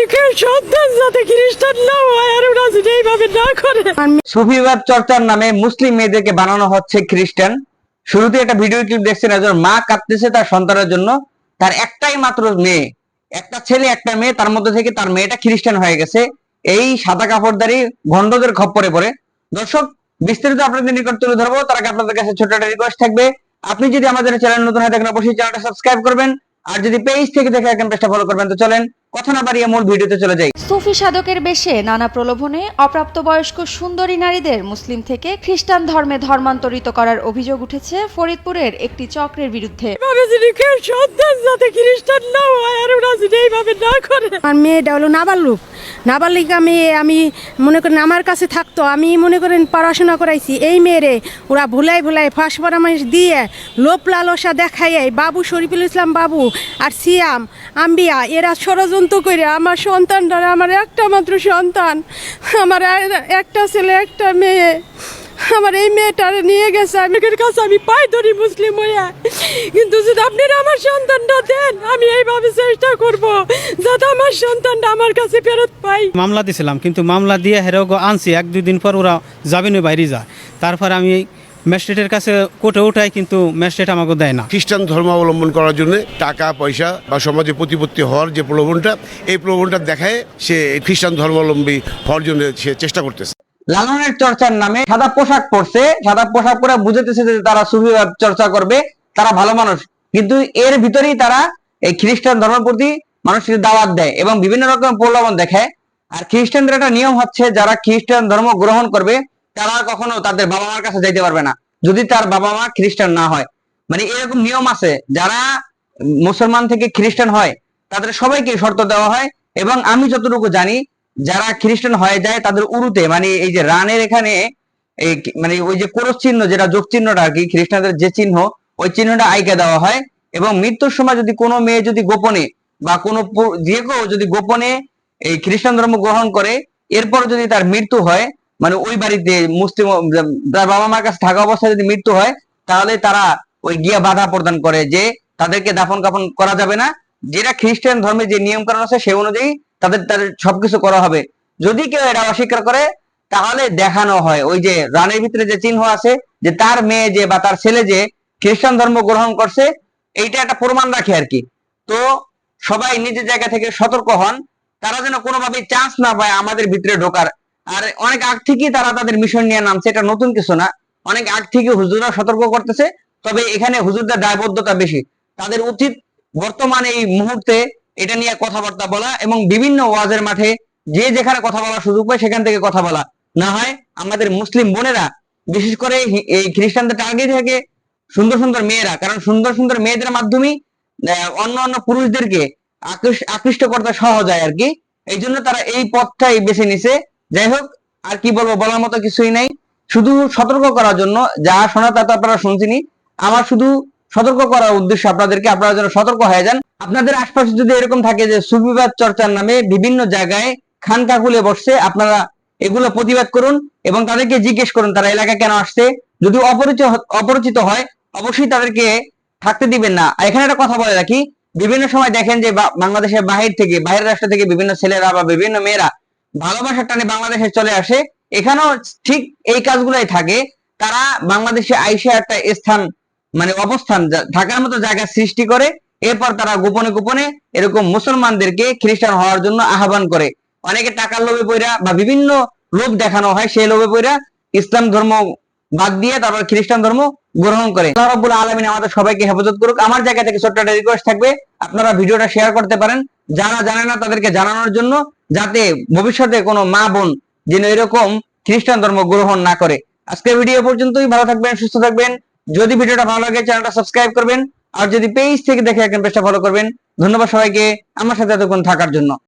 আমেরিকার সন্তান যাতে খ্রিস্টান না হয় আর ওরা যদি এইভাবে না করে। সুফিবাদ চর্চার নামে মুসলিম মেয়েদেরকে বানানো হচ্ছে খ্রিস্টান। শুরুতে একটা ভিডিও ক্লিপ দেখছেন, একজন মা কাঁদতেছে তার সন্তানের জন্য। তার একটাই মাত্র মেয়ে। একটা ছেলে, একটা মেয়ে, তার মধ্যে থেকে তার মেয়েটা খ্রিস্টান হয়ে গেছে। এই সাদা কাপড়দারি ভণ্ডদের খপ্পরে পড়ে। দর্শক, বিস্তারিত আপনাদের নিকট তুলে ধরবো। তার আগে আপনাদের কাছে ছোট একটা রিকোয়েস্ট থাকবে। আপনি যদি আমাদের চ্যানেল নতুন হয়ে থাকেন, অবশ্যই চ্যানেলটা সাবস্ক্রাইব করবেন। আর যদি পেজ থেকে দেখে একদম পেজটা ফলো করবেন তো চলেন কথা না বাড়িয়ে মূল ভিডিওতে চলে যাই। সুফি সাধকের বেশে নানা প্রলোভনে অপ্রাপ্তবয়স্ক সুন্দরী নারীদের মুসলিম থেকে খ্রিস্টান ধর্মে ধর্মান্তরিত করার অভিযোগ উঠেছে ফরিদপুরের একটি চক্রের বিরুদ্ধে। সন্তান যাতে খ্রিস্টান না হয় আর ওরা যদি এইভাবে না করে। আমার মেয়েটা হলো নাবালক। নাবালিকা মেয়ে, আমি মনে করেন আমার কাছে থাকতো, আমি মনে করেন পড়াশোনা করাইছি, এই মেয়েরে ওরা ভুলাই ভুলাই ফাঁস পরামর্শ দিয়ে লোপ লালসা দেখাইয়ে বাবু শরীফুল ইসলাম বাবু আর সিয়াম, আম্বিয়া, এরা ষড়যন্ত্র করে আমার সন্তানটা আমার একটা মাত্র সন্তান, আমার একটা ছেলে, একটা মেয়ে। আমার এই মেয়েটার নিয়ে গেছে। আমি অনেকের কাছে আমি পাই ধরি মুসলিম হইয়া। কিন্তু যদি আপনারা আমার সন্তানটা দেন আমি এইভাবে চেষ্টা করব যাতে আমার সন্তানটা আমার কাছে ফেরত পাই। মামলা দিছিলাম কিন্তু মামলা দিয়ে হেরেও আনছি। এক দুই দিন পর ওরা যাবেনি বাইরে যায়। তারপর আমি ম্যাজিস্ট্রেটের কাছে কোর্টে উঠাই কিন্তু ম্যাজিস্ট্রেট আমাকে দেয় না। খ্রিস্টান ধর্ম অবলম্বন করার জন্য টাকা পয়সা বা সমাজে প্রতিপত্তি হওয়ার যে প্রলোভনটা এই প্রলোভনটা দেখায় সে খ্রিস্টান ধর্মাবলম্বী হওয়ার জন্য সে চেষ্টা করতেছে। লালনের চর্চার নামে সাদা পোশাক পরছে, সাদা পোশাক পরে বুঝাতেছে যে তারা সুফিবাদ চর্চা করবে, তারা ভালো মানুষ। কিন্তু এর ভিতরেই তারা এই খ্রিস্টান ধর্মের প্রতি মানুষকে দাওয়াত দেয় এবং বিভিন্ন রকম প্রলোভন দেখায় আর খ্রিস্টানদের একটা নিয়ম হচ্ছে, যারা খ্রিস্টান ধর্ম গ্রহণ করবে, তারা কখনো তাদের বাবা মার কাছে যাইতে পারবে না, যদি তার বাবা মা খ্রিস্টান না হয়। মানে এরকম নিয়ম আছে, যারা মুসলমান থেকে খ্রিস্টান হয়, তাদের সবাইকে শর্ত দেওয়া হয়, এবং আমি যতটুকু জানি যারা খ্রিস্টান হয়ে যায় তাদের উরুতে মানে এই যে রানের এখানে মানে ওই যে কোরস চিহ্ন যেটা যোগ চিহ্নটা আর কি, খ্রিস্টানদের যে চিহ্ন, ওই চিহ্নটা আইকে দেওয়া হয়। এবং মৃত্যুর সময় যদি কোনো মেয়ে যদি গোপনে বা কোনো যে কেউ যদি গোপনে এই খ্রিস্টান ধর্ম গ্রহণ করে, এরপর যদি তার মৃত্যু হয় মানে ওই বাড়িতে মুসলিম, তার বাবা মার কাছে থাকা অবস্থায় যদি মৃত্যু হয়, তাহলে তারা ওই গিয়া বাধা প্রদান করে যে তাদেরকে দাফন কাফন করা যাবে না। যেটা খ্রিস্টান ধর্মে যে নিয়ম কানুন আছে, সেই অনুযায়ী তাদের তাদের সবকিছু করা হবে। যদি কেউ এটা অস্বীকার করে, তাহলে দেখানো হয়। ওই যে রানের ভিতরে যে চিহ্ন আছে, যে তার মেয়ে যে বা তার ছেলে যে খ্রিস্টান ধর্ম গ্রহণ করছে, এইটা একটা প্রমাণ রাখে আর কি। তো সবাই নিজের জায়গা থেকে সতর্ক হন। তারা যেন কোনোভাবে চান্স না পায় আমাদের ভিতরে ঢোকার। আর অনেক আগ থেকেই তারা তাদের মিশন নিয়ে নামছে। এটা নতুন কিছু না। অনেক আগ থেকে হুজুররা সতর্ক করতেছে। তবে এখানে হুজুরদের দায়বদ্ধতা বেশি। তাদের উচিত বর্তমানে এই মুহূর্তে এটা নিয়ে কথাবার্তা বলা এবং বিভিন্ন ওয়াজের মাঠে যে যেখানে কথা বলার সুযোগ পায় সেখান থেকে কথা বলা। না হয় আমাদের মুসলিম বোনেরা বিশেষ করে এই খ্রিস্টানদের টার্গেট থাকে সুন্দর সুন্দর মেয়েরা। কারণ সুন্দর সুন্দর মেয়েদের মাধ্যমেই আহ, অন্য অন্য পুরুষদেরকে আকৃষ্ট করতে সহজ হয় আর কি। এই জন্য তারা এই পথটাই বেছে নিছে। যাই হোক আর কি বলব বলার মতো কিছুই নাই। শুধু সতর্ক করার জন্য যা শোনা তা তো আপনারা শুনছেনি আমার শুধু সতর্ক করার উদ্দেশ্য আপনাদেরকে আপনারা যেন সতর্ক হয়ে যান। আপনাদের আশপাশে যদি এরকম থাকে যে সুবিবাদ চর্চার নামে বিভিন্ন জায়গায় খানকা খুলে বসছে আপনারা এগুলো প্রতিবাদ করুন এবং তাদেরকে জিজ্ঞেস করুন, তারা এলাকা কেন আসছে? যদি অপরিচিত অপরিচিত হয়, অবশ্যই তাদেরকে থাকতে দিবেন না। এখানে একটা কথা বলে রাখি, বিভিন্ন সময় দেখেন যে বাংলাদেশের বাহির থেকে বাইরের রাষ্ট্র থেকে বিভিন্ন ছেলেরা বা বিভিন্ন মেয়েরা ভালোবাসার টানে বাংলাদেশে চলে আসে। এখানেও ঠিক এই কাজগুলাই থাকে। তারা বাংলাদেশে আইসে একটা স্থান মানে অবস্থান থাকার মতো জায়গা সৃষ্টি করে, এরপর তারা গোপনে গোপনে এরকম মুসলমানদেরকে খ্রিস্টান হওয়ার জন্য আহ্বান করে। অনেকে টাকার লোভে পইরা বা বিভিন্ন লোভ দেখানো হয় সেই লোভে পইরা ইসলাম ধর্ম বাদ দিয়ে তারপর খ্রিস্টান ধর্ম গ্রহণ করে। রাব্বুল আলামিন আমাদের সবাইকে হেফাজত করুক। আমার জায়গা থেকে ছোট্ট একটা রিকোয়েস্ট থাকবে, আপনারা ভিডিওটা শেয়ার করতে পারেন। যারা জানে না তাদেরকে জানানোর জন্য যাতে ভবিষ্যতে কোনো মা বোন যেন এরকম খ্রিস্টান ধর্ম গ্রহণ না করে। আজকের ভিডিও পর্যন্তই। ভালো থাকবেন, সুস্থ থাকবেন। যদি ভিডিওটা ভালো লাগে, চ্যানেলটা সাবস্ক্রাইব করবেন। আর যদি পেজ থেকে দেখে একজন পেজটা ফলো করবেন। ধন্যবাদ সবাইকে। আমার সাথে এতক্ষণ থাকার জন্য।